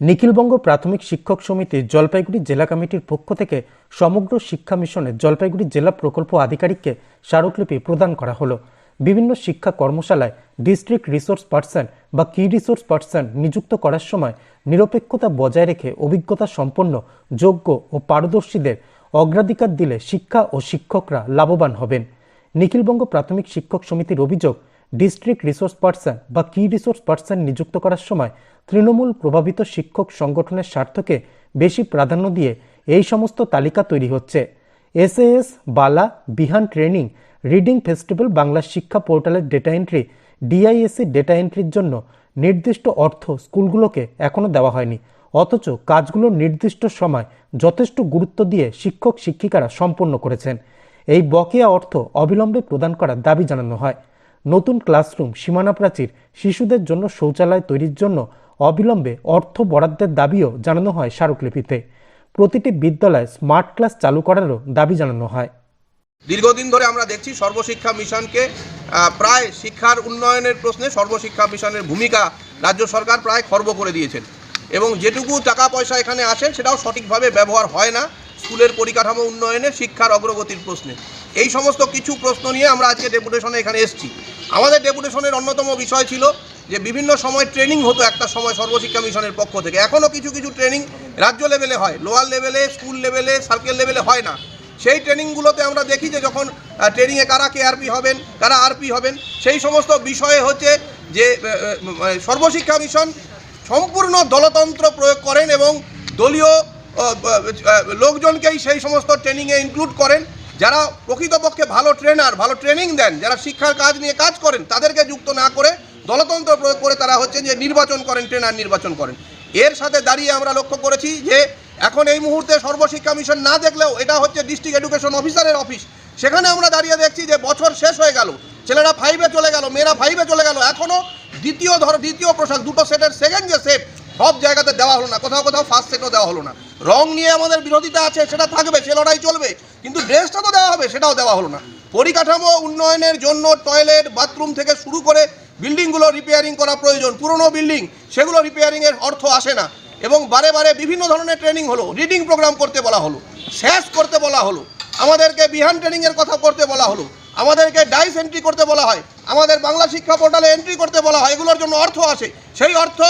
নিখিলবঙ্গ প্রাথমিক শিক্ষক সমিতি জলপাইগুড়ি জেলা কমিটির পক্ষ থেকে সমগ্র শিক্ষা মিশনে জলপাইগুড়ি জেলা প্রকল্প আধিকারিককে স্মারকলিপি প্রদান করা হলো। বিভিন্ন শিক্ষা কর্মশালায় ডিস্ট্রিক্ট রিসোর্স পার্সন বা কি রিসোর্স পার্সন নিযুক্ত করার সময় নিরপেক্ষতা বজায় রেখে অভিজ্ঞতা সম্পন্ন, যোগ্য ও পারদর্শীদের অগ্রাধিকার দিলে শিক্ষা ও শিক্ষকরা লাভবান হবেন। নিখিলবঙ্গ প্রাথমিক শিক্ষক সমিতির অভিযোগ, ডিস্ট্রিক্ট রিসোর্স পার্সন বা কি রিসোর্স পার্সন নিযুক্ত করার সময় তৃণমূল প্রভাবিত শিক্ষক সংগঠনের স্বার্থকে বেশি প্রাধান্য দিয়ে এই সমস্ত তালিকা তৈরি হচ্ছে। এসএএস, বালা, বিহান training, reading festival, Bangla Shiksha পোর্টালের ডেটা এন্ট্রি, ডিআইএসসি ডেটা এন্ট্রির জন্য নির্দিষ্ট অর্থ স্কুলগুলোকে এখনও দেওয়া হয়নি। অথচ কাজগুলো নির্দিষ্ট সময় যথেষ্ট গুরুত্ব দিয়ে শিক্ষক শিক্ষিকারা সম্পন্ন করেছেন। এই বকেয়া অর্থ অবিলম্বে প্রদান করার দাবি জানানো হয়। নতুন ক্লাসরুম, সীমানা প্রাচীর, শিশুদের জন্য শৌচালয় তৈরির জন্য অবিলম্বে অর্থ বরাদ্দের দাবিও জানানো হয় স্মারকলিপিতে। প্রতিটি বিদ্যালয়ে স্মার্ট ক্লাস চালু করারও দাবি জানানো হয়। দীর্ঘদিন ধরে আমরা দেখছি সর্বশিক্ষা মিশনকে প্রায় শিক্ষার উন্নয়নের প্রশ্নে সর্বশিক্ষা মিশনের ভূমিকা রাজ্য সরকার প্রায় খর্ব করে দিয়েছেন। এবং যেটুকু টাকা পয়সা এখানে আসে সেটাও সঠিকভাবে ব্যবহার হয় না স্কুলের পরিকাঠামো উন্নয়নে, শিক্ষার অগ্রগতির প্রশ্নে। এই সমস্ত কিছু প্রশ্ন নিয়ে আমরা আজকে ডেপুটেশনে এখানে এসেছি। আমাদের ডেপুটেশনের অন্যতম বিষয় ছিল যে বিভিন্ন সময় ট্রেনিং হতো একটা সময় সর্বশিক্ষা মিশনের পক্ষ থেকে। এখনও কিছু কিছু ট্রেনিং রাজ্য লেভেলে হয় লোয়ার লেভেলে স্কুল লেভেলে সার্কেল লেভেলে হয় না। সেই ট্রেনিংগুলোতে আমরা দেখি যে যখন ট্রেনিংয়ে কারা কেআরপি হবেন কারা আরপি হবেন সেই সমস্ত বিষয়ে হচ্ছে যে আহ, সর্বশিক্ষা মিশন সম্পূর্ণ দলতন্ত্র প্রয়োগ করেন এবং দলীয় লোকজনকেই সেই সমস্ত ট্রেনিংয়ে ইনক্লুড করেন। যারা প্রকৃতপক্ষে ভালো ট্রেনার ভালো ট্রেনিং দেন যারা শিক্ষার কাজ নিয়ে কাজ করেন তাদেরকে যুক্ত না করে দলতন্ত্র প্রয়োগ করে তারা হচ্ছে যে নির্বাচন করেন, ট্রেনার নির্বাচন করেন। এর সাথে দাঁড়িয়ে আমরা লক্ষ্য করেছি যে এখন এই মুহূর্তে সর্বশিক্ষা মিশন না দেখলেও এটা হচ্ছে ডিস্ট্রিক্ট এডুকেশন অফিসারের অফিস। সেখানে আমরা দাঁড়িয়ে দেখছি যে বছর শেষ হয়ে গেল, ছেলেরা ফাইভে চলে গেল, মেয়েরা ফাইভে চলে গেল এখনও দ্বিতীয় ধর, দ্বিতীয় পোশাক, দুটো সেটের সেকেন্ড যে সেট সব জায়গাতে দেওয়া হলো না, কোথাও কোথাও ফার্স্ট সেটও দেওয়া হলো না। রং নিয়ে আমাদের বিরোধিতা আছে, সেটা থাকবে, সে লড়াই চলবে, কিন্তু ড্রেসটা তো দেওয়া হবে, সেটাও দেওয়া হলো না। পরিকাঠামো উন্নয়নের জন্য টয়লেট বাথরুম থেকে শুরু করে বিল্ডিংগুলো রিপেয়ারিং করা প্রয়োজন, পুরনো বিল্ডিং, সেগুলো রিপেয়ারিংয়ের অর্থ আসে না। এবং বারে বারে বিভিন্ন ধরনের ট্রেনিং হলো রিডিং প্রোগ্রাম করতে বলা হলো স্যাস করতে বলা হলো, আমাদেরকে বিহান ট্রেনিংয়ের কথা করতে বলা হলো, আমাদেরকে ডাইস এন্ট্রি করতে বলা হয়, আমাদের বাংলা শিক্ষা পোর্টালে এন্ট্রি করতে বলা হয়, এগুলোর জন্য অর্থ আসে। সেই অর্থ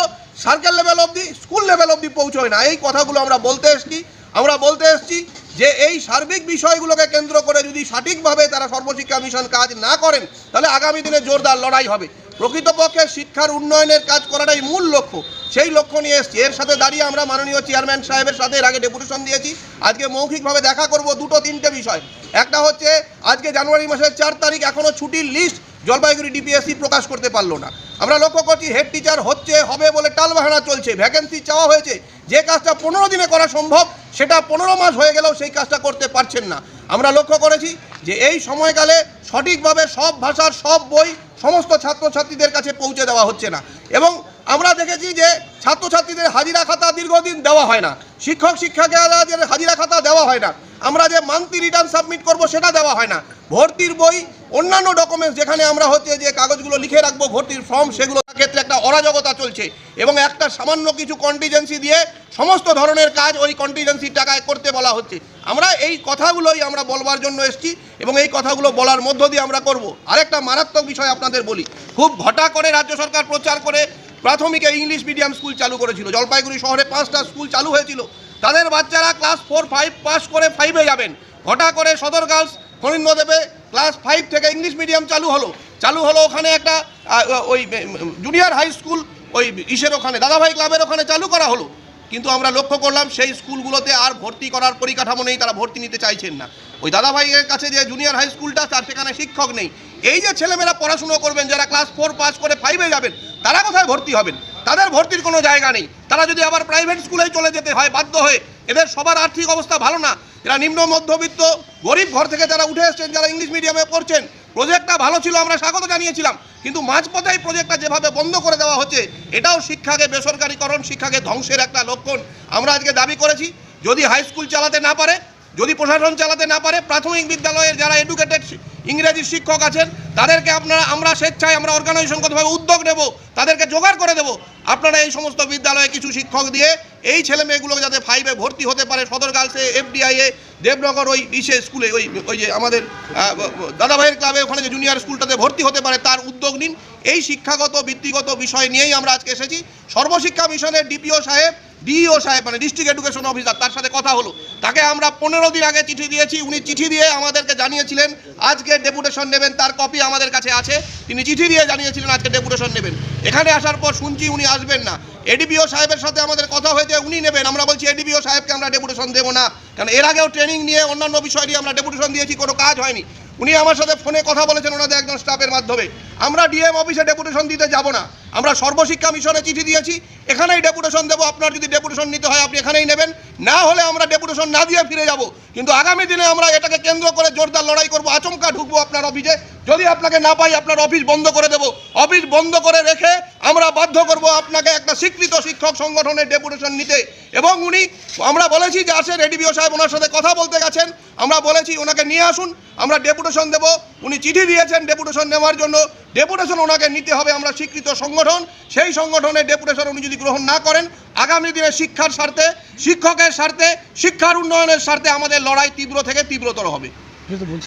সার্কেল লেভেল অবধি স্কুল লেভেল অবধি পৌঁছয় না। এই কথাগুলো আমরা বলতে এসেছি। আমরা বলতে এসেছি যে এই সার্বিক বিষয়গুলোকে কেন্দ্র করে যদি সঠিকভাবে তারা সর্বশিক্ষা মিশন কাজ না করেন, তাহলে আগামী দিনে জোরদার লড়াই হবে। প্রকৃতপক্ষে শিক্ষার উন্নয়নের কাজ করাটাই মূল লক্ষ্য। সেই লক্ষ্য নিয়ে এসেছি। এর সাথে দাঁড়িয়ে আমরা মাননীয় চেয়ারম্যান সাহেবের সাথে এর আগে ডেপুটেশন দিয়েছি। আজকে মৌখিকভাবে দেখা করব দুটো, তিনটে বিষয়। একটা হচ্ছে, আজকে জানুয়ারি মাসের চার তারিখ এখনও ছুটির লিস্ট জলপাইগুড়ি ডিপিএসসি প্রকাশ করতে পারল না। আমরা লক্ষ্য করছি হেড টিচার হচ্ছে, হবে বলে টালবাহানা চলছে। ভ্যাকেন্সি চাওয়া হয়েছে। যে কাজটা পনেরো দিনে করা সম্ভব, সেটা পনেরো মাস হয়ে গেলেও সেই কাজটা করতে পারছেন না। আমরা লক্ষ্য করেছি যে এই সময়কালে সঠিকভাবে সব ভাষার সব বই সমস্ত ছাত্রছাত্রীদের কাছে পৌঁছে দেওয়া হচ্ছে না। এবং আমরা দেখেছি যে ছাত্রছাত্রীদের হাজিরা খাতা দীর্ঘদিন দেওয়া হয় না। শিক্ষক শিক্ষকেরা হাজিরা খাতা দেওয়া হয় না। আমরা যে মান্থলি রিটার্ন সাবমিট করব সেটা দেওয়া হয় না। ভর্তির বই, অন্যান্য ডকুমেন্টস যেখানে আমরা হচ্ছে যে কাগজগুলো লিখে রাখব, ভর্তির ফর্ম সেগুলো ক্ষেত্রে একটা অরাজকতা চলছে এবং একটা সামান্য কিছু কন্টিজেন্সি দিয়ে সমস্ত ধরনের কাজ ওই কন্টিজেন্সির টাকায় করতে বলা হচ্ছে। আমরা এই কথাগুলোই আমরা বলবার জন্য এসেছি এবং এই কথাগুলো বলার মধ্য দিয়ে আমরা করব। আরেকটা মারাত্মক বিষয় আপনাদের বলি। খুব ঘটা করে রাজ্য সরকার প্রচার করে প্রাথমিকে ইংলিশ মিডিয়াম স্কুল চালু করেছিল। জলপাইগুড়ি শহরে পাঁচটা স্কুল চালু হয়েছিল। তাদের বাচ্চারা ক্লাস ফোর ফাইভ পাস করে ফাইভে যাবেন। ঘটা করে সদর গার্লস ফণীন্দ্রদেবে ক্লাস ফাইভ থেকে ইংলিশ মিডিয়াম চালু হলো। চালু হলো ওখানে একটা ওই জুনিয়র হাই স্কুল ওই ইসের ওখানে, দাদাভাই ক্লাবের ওখানে চালু করা হলো। কিন্তু আমরা লক্ষ্য করলাম সেই স্কুলগুলোতে আর ভর্তি করার পরিকাঠামো নেই, তারা ভর্তি নিতে চাইছেন না। ওই দাদাভাইয়ের কাছে যে জুনিয়র হাই স্কুলটা তার সেখানে শিক্ষক নেই। এই যে ছেলেমেয়েরা পড়াশুনো করবেন, যারা ক্লাস ফোর পাস করে ফাইভে যাবেন, তারা কোথায় ভর্তি হবেন? তাদের ভর্তির কোনো জায়গা নেই। তারা যদি আবার প্রাইভেট স্কুলেই চলে যেতে হয়, বাধ্য হয়ে, এদের সবার আর্থিক অবস্থা ভালো না। এরা নিম্ন, মধ্যবিত্ত, গরিব ঘর থেকে যারা উঠে এসছেন, যারা ইংলিশ মিডিয়ামে পড়ছেন প্রজেক্টটা ভালো ছিল, আমরা স্বাগত জানিয়েছিলাম, কিন্তু মাঝপথে এই প্রজেক্টটা যেভাবে বন্ধ করে দেওয়া হচ্ছে, এটাও শিক্ষাকে বেসরকারিকরণ, শিক্ষাকে ধ্বংসের একটা লক্ষণ। আমরা আজকে দাবি করেছি, যদি হাই স্কুল চালাতে না পারে, যদি প্রশাসন চালাতে না পারে, প্রাথমিক বিদ্যালয়ের যারা এডুকেটেড ইংরেজি শিক্ষক আছেন, তাদেরকে আপনারা আমরা স্বেচ্ছায় আমরা অর্গানাইজেশনগতভাবে উদ্যোগ নেব, তাদেরকে জোগাড় করে দেব। আপনারা এই সমস্ত বিদ্যালয়ে কিছু শিক্ষক দিয়ে এই ছেলে মেয়েগুলো যাতে ফাইভে ভর্তি হতে পারে, সদর গার্লসে এফডিআইএ দেবনগর ওই বিশেষ স্কুলে, ওই ওই যে আমাদের দাদাভাইয়ের ক্লাবে ওখানে যে জুনিয়র স্কুলটাতে ভর্তি হতে পারে তার উদ্যোগ নিন। এই শিক্ষাগত, বৃত্তিগত বিষয় নিয়েই আমরা আজকে এসেছি। সর্বশিক্ষা মিশনের ডিপিও সাহেব ডিইও সাহেব মানে ডিস্ট্রিক্ট এডুকেশন অফিসার তার সাথে কথা হলো। তাকে আমরা পনেরো দিন আগে চিঠি দিয়েছি, উনি চিঠি দিয়ে আমাদেরকে জানিয়েছিলেন, আজকে ডেপুটেশন নেবেন, তার কপি আমাদের কাছে আছে। তিনি চিঠি দিয়ে জানিয়েছিলেন, আজকে ডেপুটেশন নেবেন। এখানে আসার পর শুনছি উনি আসবেন না। এডিবিও সাহেবের সাথে আমাদের কথা হয়েছে, উনি নেবেন। আমরা বলছি এডিবিও সাহেবকে আমরা ডেপুটেশন দেবো না। কারণ এর আগেও ট্রেনিং নিয়ে অন্যান্য বিষয় নিয়ে আমরা ডেপুটেশন দিয়েছি, কোনো কাজ হয়নি। উনি আমার সাথে ফোনে কথা বলেছেন ওনাদের একজন স্টাফের মাধ্যমে। আমরা ডিএম অফিসে ডেপুটেশন দিতে যাব না। আমরা সর্বশিক্ষা মিশনে চিঠি দিয়েছি, এখানেই ডেপুটেশন দেবো। আপনার যদি ডেপুটেশন নিতে হয়, আপনি এখানেই নেবেন। না হলে আমরা ডেপুটেশন না দিয়ে ফিরে যাব। কিন্তু আগামী দিনে আমরা এটাকে কেন্দ্র করে জোরদার লড়াই করব, আচমকা ঢুকবো আপনার অফিসে। যদি আপনাকে না পাই, আপনার অফিস বন্ধ করে দেব। অফিস বন্ধ করে রেখে আমরা বাধ্য করব আপনাকে একটা স্বীকৃত শিক্ষক সংগঠনের ডেপুটেশন নিতে। এবং উনি, আমরা বলেছি যে আসেন, এডিবিও সাহেব ওনার সাথে কথা বলতে গেছেন। আমরা বলেছি ওনাকে নিয়ে আসুন, আমরা ডেপুটেশন দেব। উনি চিঠি দিয়েছেন ডেপুটেশন নেওয়ার জন্য। ডেপুটেশন ওনাকে নিতে হবে আমরা স্বীকৃত সংগঠন। সেই সংগঠনে ডেপুটেশন উনি যদি গ্রহণ না করেন, আগামী দিনে শিক্ষার স্বার্থে, শিক্ষকের স্বার্থে, শিক্ষার উন্নয়নের স্বার্থে আমাদের লড়াই তীব্র থেকে তীব্রতর হবে।